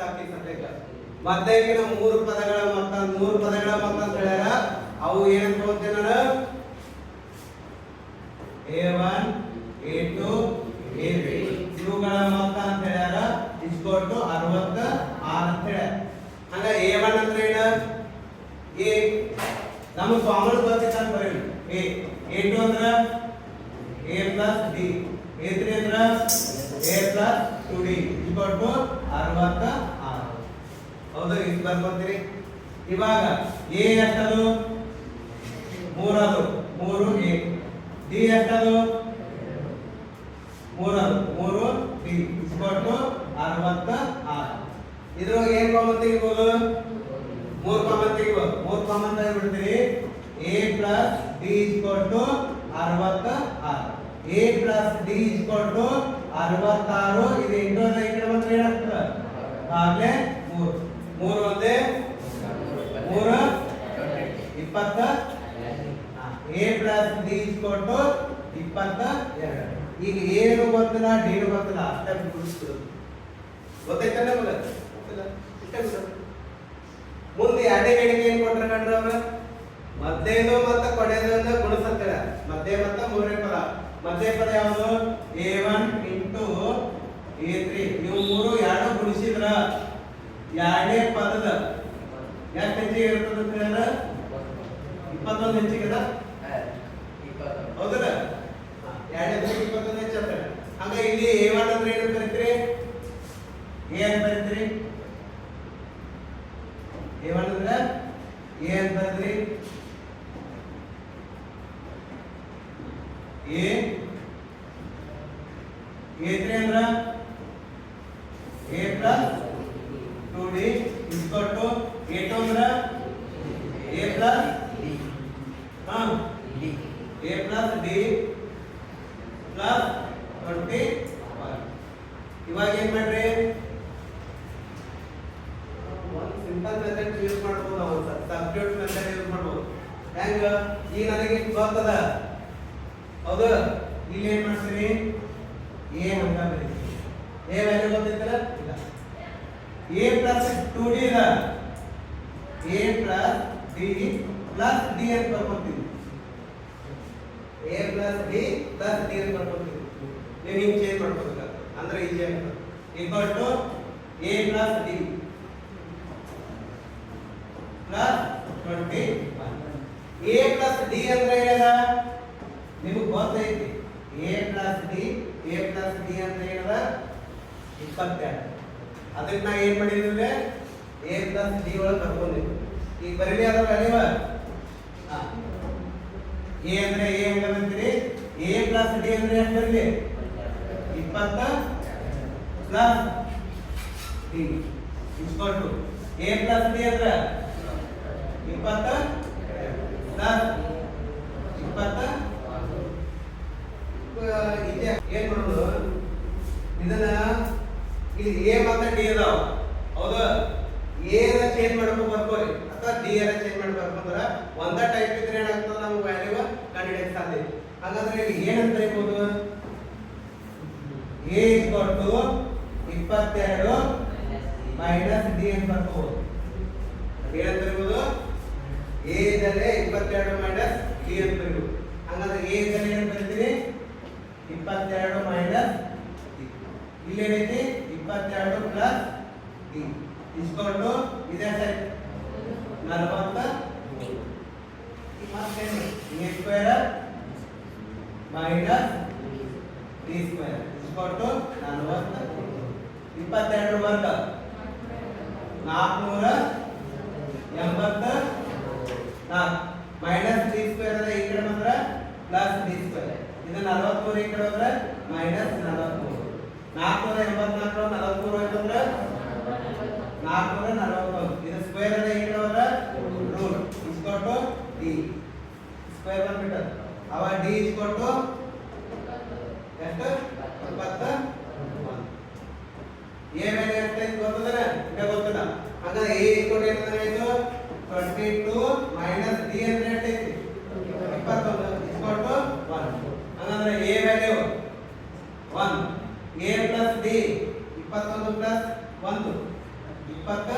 ಸಾಕಿ ಸದ್ಯಕ್ಕೆ. ಮಧ್ಯಕಿನ ಮೂರು ಪದಗಳ ಮತ್ತ, ಮೂರು ಪದಗಳ ಮೊತ್ತ ಅಂತ ಹೇಳ್ಯಾರ, ಅವು ಏನಂತ ನಾನು A one A two A three ಇವುಗಳ ಮೊತ್ತ ಅಂತ ಹೇಳ್ಯಾರ ಇಸ್ಕೊಟ್ಟು ಅರವತ್ತ, ಆರು ಅಂತ ಹೇಳ್ಯಾರ. ಹಂಗ ಎ ಒನ್ ಅಂದ್ರೆ ಏನ? ಎ ನಮಗೆ ಕಾಮನ್ ಬರ್ತಿತ್ತು ಅಂತ ಬರೀ. ಎ ಎ ಟು ಅಂದ್ರ A plus D A three ಅಂದ್ರ ಎ ಪ್ಲಸ್ ಟು ಡಿ ಇಸ್ಕೊಟ್ಟು ಅರವತ್ತ ಆರು. ಹೌದು ಇದು ಬರ್ಕೊತೀರಿ ಇವಾಗ ಎ ಎಷ್ಟದು? ಮೂರದು. ಮೂರು, ಎ. ಡಿ ಎಷ್ಟದು? ಮೂರದು. ಮೂರು, ಡಿ. ಇಸ್ಕೊಟ್ಟು ಅರವತ್ತ ಆರು. ಇದ್ರೊಳಗೆ ಏನ್ ಕಾಮನ್ ತೆಗಿಬೋದು? ಮೂರು ಕಾಮನ್ ತೆಗಿಬೋದು. ಮೂರು ಕಾಮನ್ ತೆಗಿಬಿಡ್ತೀರಿ ಎ ಪ್ಲಸ್ ಡಿ ಇಸ್ಕೊಟ್ಟು ಅರವತ್ತ ಆರು. ಎ ಪ್ಲಸ್ ಡಿ ಇಸ್ಕೊಟ್ಟು ಅರವತ್ತಾರು, ಇದು ಎಂಟು ಈ ಕಡೆ ಬಂದ್ರೆ ಏನಾಗ್ತದೆ? ಮೂರು. ಮೂರು ಒಂದೇ? ಮೂರು? ಇಪ್ಪತ್ತ? ಎ ಪ್ಲಸ್ ಡಿ ಇಸ್ಕೊಟ್ಟು ಇಪ್ಪತ್ತ ಎರಡು. ಈಗ ಏನು ಗೊತ್ತಿಲ್ಲ ಡಿನು ಗೊತ್ತಿಲ್ಲ, ಅಷ್ಟೇ ಬಿಡಿಸ್ಬಿಡು ಗೊತ್ತೈತಲ್ಲ ನಮಗೆ? ಮುಂದೆ ಎರಡೇ ಗಡಿಗೆ ಏನು ಕೊಟ್ರೆ ಕಂಡ್ರ ಅವ್ರ? ಮಧ್ಯದು ಮತ್ತೆ ಕೊನೆಯದನ್ನ ಗುಣಿಸಂತಾರ ಮತ್ತೆ ಮತ್ತೆ ಮೂರನೇ ಪದ. ಮಧ್ಯ ಪದ ಯಾವುದು? A one into A three ಇವು ಮೂರು ಎರಡು ಗುಣಿಸಿದ್ರ ಎರಡನೇ ಪದದ ಎಷ್ಟು ಹೆಚ್ಚಿಗೆ ಇರ್ತದೆ ಹೇಳಿದ್ರ? ಇಪ್ಪತ್ತೊಂದು ಹೆಚ್ಚಿಗೆ ಅದ? ಹೌದಲ್ಲ? ಎರಡನೇ ಇಪ್ಪತ್ತೊಂದು ಹೆಚ್ಚ ಹಂಗ ಇಲ್ಲಿ ಎ ಒನ್ ಅಂದ್ರೆ ಏನು ಕರಿತೀರಿ ಎ ಅಂತ ಕರಿತೀರಿ ಎ ಒನ್ ಅಂದ್ರೆ ಎ ಅಂತ ಬರೆದ್ರಿ ಎ ಎ ತ್ರೀ ಅಂದ್ರ A plus two D is equal to A two ಅಂದ್ರ ಎ ಪ್ಲಸ್ ಹಾ A plus D plus twenty ಇವಾಗ ಏನ್ ಮಾಡ್ರಿ ಒಂದು ಸಿಂಪಲ್ ಮೆಥಡ್ ಯೂಸ್ ಮಾಡ್ಬೋದು ನಾವು ಸಬ್ಸ್ಟಿಟ್ಯೂಟ್ ಮೆಥಡ್ ಯೂಸ್ ಮಾಡ್ಬೋದು ಹೆಂಗ ಈಗ ನನಗೆ ಇಷ್ಟ್ ಗೊತ್ತದ ಹೌದು ಇಲ್ಲಿ ಏನ್ ಮಾಡ್ತೀರಿ ಎ ಅಂತ ಬರೀತೀವಿ ಎ ವ್ಯಾಲ್ಯೂ ಗೊತ್ತೈತಲ್ಲ ಇಲ್ಲ ಎ ಪ್ಲಸ್ ಟು ಡಿ ಇದ A plus D plus D ಅಂತ ಬರ್ಕೊತೀವಿ A plus D plus D ಅಂತ ಬರ್ಕೊತೀವಿ ನೀವು ಹಿಂಗೆ ಚೇಂಜ್ ಮಾಡ್ಕೋಬೇಕು ಅಂದ್ರೆ ಈಜಿ ಆಗ್ತದೆ equal to A plus D plus twenty A plus D ಅಂದ್ರೆ ಏನದ ನಿಮಗೆ ಗೊತ್ತೈತಿ A plus D A plus B ಅಂತ ಏನದ ಇಪ್ಪತ್ತೆರಡು. ಅದಕ್ಕೆ ನಾ ಏನ್ ಮಾಡಿದ್ರೆ ಎ ಪ್ಲಸ್ ಬಿ ಒಳಗೆ ಬರ್ಕೊಂಡಿದ್ವಿ. ಈಗ ಬರೀಲಿ ಅದ್ರ ಅಲ್ಲಿವ? ಎ ಅಂದ್ರೆ ಎ ಹೆಂಗ ಬರ್ತೀರಿ ಎ ಪ್ಲಸ್ ಡಿ ಅಂದ್ರೆ ಎಷ್ಟು ಬರಲಿ? ಇಪ್ಪತ್ತ plus D. Is equal to A plus D ಅಂದ್ರೆ ಇಪ್ಪತ್ತ ಪ್ಲಸ್ ಇಪ್ಪತ್ತ ಆ, ಇದೆ ಏನ್ ಮಾಡೋದು ಇದನ್ನ ಇಲ್ಲಿ ಎ ಮತ್ತೆ ಡಿ ಅದಾವ ಹೌದಾ ಎ ನ ಚೇಂಜ್ ಮಾಡ್ಕೊ ಬರ್ಕೋರಿ ಅಥವಾ ಡಿ ಆರ್ ಚೇಂಜ್ ಮಾಡಿ ಬರ್ಕೊಂಡ್ರ ಒಂದ ಟೈಪ್ ಇದ್ರೆ ಏನಾಗ್ತದೆ? ನಮ್ಗೆ ವ್ಯಾಲ್ಯೂ ಕಂಡುಹಿಡಿಯಕ್ ಸಾಧ್ಯ ಹಾಗಾದ್ರೆ ಇಲ್ಲಿ ಏನಂತ ಇರ್ಬೋದು ಎ ಟು ಇಪ್ಪತ್ತೆರಡು ಮೈನಸ್ ಡಿ ಅಂತ ಬರ್ಬೋದು ಏನಂತ ಇರ್ಬೋದು ಎ ಇದ್ದರೆ ಇಪ್ಪತ್ತೆರಡು ಮೈನಸ್ ಡಿ ಅಂತ ಇರ್ಬೋದು ಹಂಗಾದ್ರೆ ಎ ಇದ್ದರೆ ಏನು ಬರೀತೀರಿ? ಇಪ್ಪತ್ತೆರಡು ಮೈನಸ್ ಇಲ್ಲಿ ಏನೈತಿ ಇಪ್ಪತ್ತೆರಡು ಪ್ಲಸ್ ಡಿ ಇಸ್ಕೊಂಡು ಇದೇ ಸರಿ. ನಲವತ್ತ ಮತ್ತೇನು A square minus D square ಇಸ್ಕೊಂಡು ನಲವತ್ತ. ಇಪ್ಪತ್ತೆರಡು ವರ್ಗ. ನಾಲ್ಕುನೂರ ಎಂಬತ್ತ ನಾಲ್ಕು. ಮೈನಸ್ ಡಿ ಸ್ಕ್ವೇರ್ ಅದ ಈ ಕಡೆ ಬಂದ್ರೆ ಪ್ಲಸ್ ಡಿ ಸ್ಕ್ವೇರ್ ಇದು ನಲವತ್ಮೂರು ಈ ಕಡೆ ಬಂದ್ರೆ ಮೈನಸ್ ನಲವತ್ಮೂರು ನಾಲ್ಕುನೂರ ಎಂಬತ್ನಾಲ್ಕು ನಲವತ್ಮೂರು ಅಂತಂದ್ರೆ ನಾಲ್ಕುನೂರ ನಲವತ್ತೊಂದು ಇದು ಸ್ಕ್ವೇರ್ ಅದ ಈ ಕಡೆ ಬಂದ್ರೆ ರೂಟ್ ಇಸ್ಕೊಟ್ಟು ಡಿ ಸ್ಕ್ವೇರ್ ಬಂದ್ಬಿಟ್ಟು ಅವ ಡಿ ಇಸ್ಕೊಟ್ಟು ಎಷ್ಟು ಒಂದು. ಎ ಮೇಲೆ ಎಷ್ಟೈತಿ ಗೊತ್ತದನ ಈಗ ಗೊತ್ತದ ಹಾಗಾದ್ರೆ ಎ ಇಸ್ಕೊಂಡು ಏನಂದ್ರೆ ಆಯ್ತು ಟ್ವೆಂಟಿ ಟು ಮೈನಸ್ ಡಿ ಅಂದ್ರೆ ಎಷ್ಟೈತಿ ಇಪ್ಪತ್ತೊಂದು. ಟು ಒನ್ ಹಂಗಂದ್ರೆ A value one A plus D ಇಪ್ಪತ್ತೊಂದು ಪ್ಲಸ್ ಒಂದು. ಇಪ್ಪತ್ತ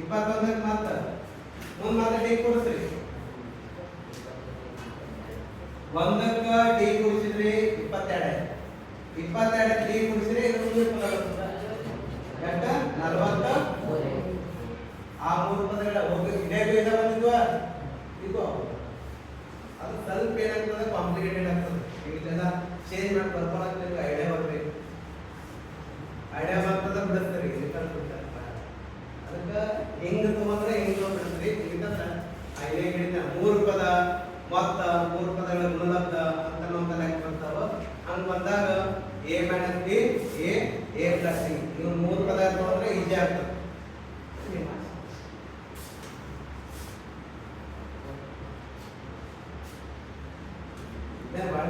ಇಪ್ಪತ್ತೊಂದಕ್ಕೆ ಮಾತ್ರ. ಮುಂದೆ ಮತ್ತೆ ಡಿ ಕೂಡಿಸ್ರಿ. ಒಂದಕ್ಕ ಡಿ ಕುಡಿಸಿದ್ರಿ ಇಪ್ಪತ್ತೆರಡು. ಇಪ್ಪತ್ತೆರಡು ಡಿ ಕುಡಿಸಿದ್ರೆ ಇದು ಎಷ್ಟ ನಲವತ್ತ? ಆ ಮೂರು ಪದಗಳ ಹೋಗಿ ಇದೇ ಬೇಗ ಬಂದಿದ್ವ? ಇದು ಅದು ಸ್ವಲ್ಪ ಏನಾಗ್ತದೆ? ಕಾಂಪ್ಲಿಕೇಟೆಡ್ ಆಗ್ತದೆ. ಇದೆಲ್ಲ ಚೇಂಜ್ ಮಾಡಿ ನಿಮ್ಗೆ ಐಡಿಯಾ ಬರ್ಬೇಕು. ಐಡಿಯಾ ಬರ್ತದ ಬಿಡುತ್ತೀರಿ ಇಲ್ಲಿ ಬಿಡ್ತಾರೆ ಅದಕ್ಕೆ ಹೆಂಗ್ ತಗೊಂಡ್ರೆ ಹೆಂಗ್ ಬಿಡ್ತೀರಿ ಇದನ್ನ ಐಡಿಯಾ ಹೇಳಿದ ಮೂರು ಪದ. ಮೊತ್ತ ಮೂರು ಪದಗಳ ಗುಣಲಬ್ಧ ಅಂತ ನಾವು ಕಲೆಕ್ಟ್ ಬರ್ತಾವ ಬಂದಾಗ A minus B A A plus C ಇವ್ರು ಮೂರು ಪದ ನೋಡಿದ್ರೆ ಈಜಿ ಆಗ್ತದೆ. ಭಾಳ